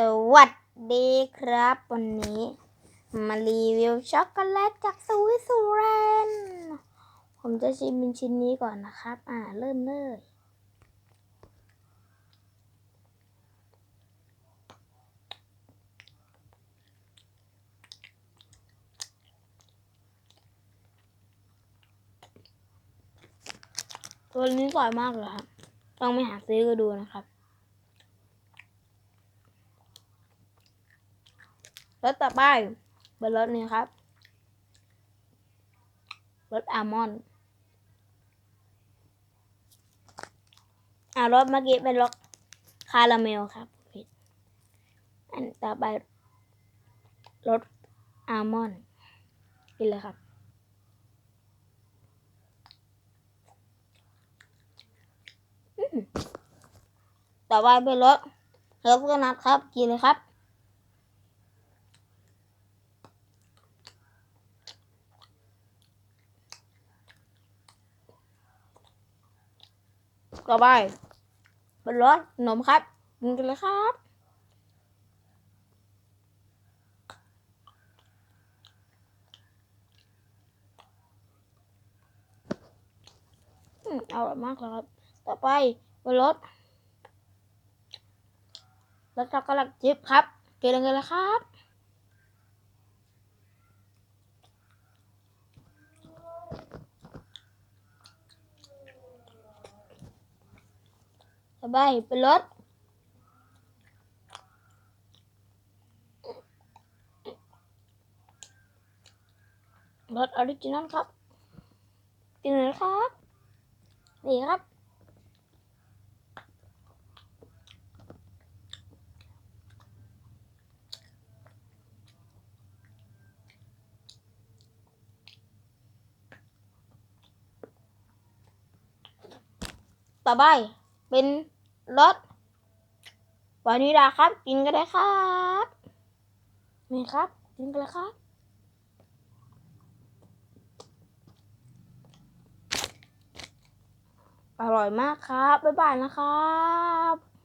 สวัสดีครับ วันนี้ มารีวิวช็อกโกแลตจากสวิตเซอร์แลนด์ผมจะชิมเป็นชิ้นนี้ก่อนนะครับ อ่าเริ่มเลยตัวนี้สวยมากเลยครับ ต้องไปหาซื้อก็ดูนะครับ รสต่อไปเป็นรสนี้ครับรสอัลมอนด์อ่ารสเมื่อกี้เป็นรสคาราเมลครับผิดอันต่อไปรสอัลมอนด์กินเลยครับต่อไปเป็นรสเฮิร์นัทครับกินเลยครับ ต่อไปเป็นรสนมครับกินกันเลยครับ อืมอร่อยมากเลยครับ ต่อไปเป็นรสรสช็อกโกแลตชิพครับกินกันเลยครับ ต่อไปเป็นรสรสออริจินอลครับ กินเลยครับ นี่ครับ ต่อไปเป็น รสวานิลาครับ กินกันได้ครับนี่ครับ กินกันเลยครับอร่อยมากครับ บ๊ายบายนะครับ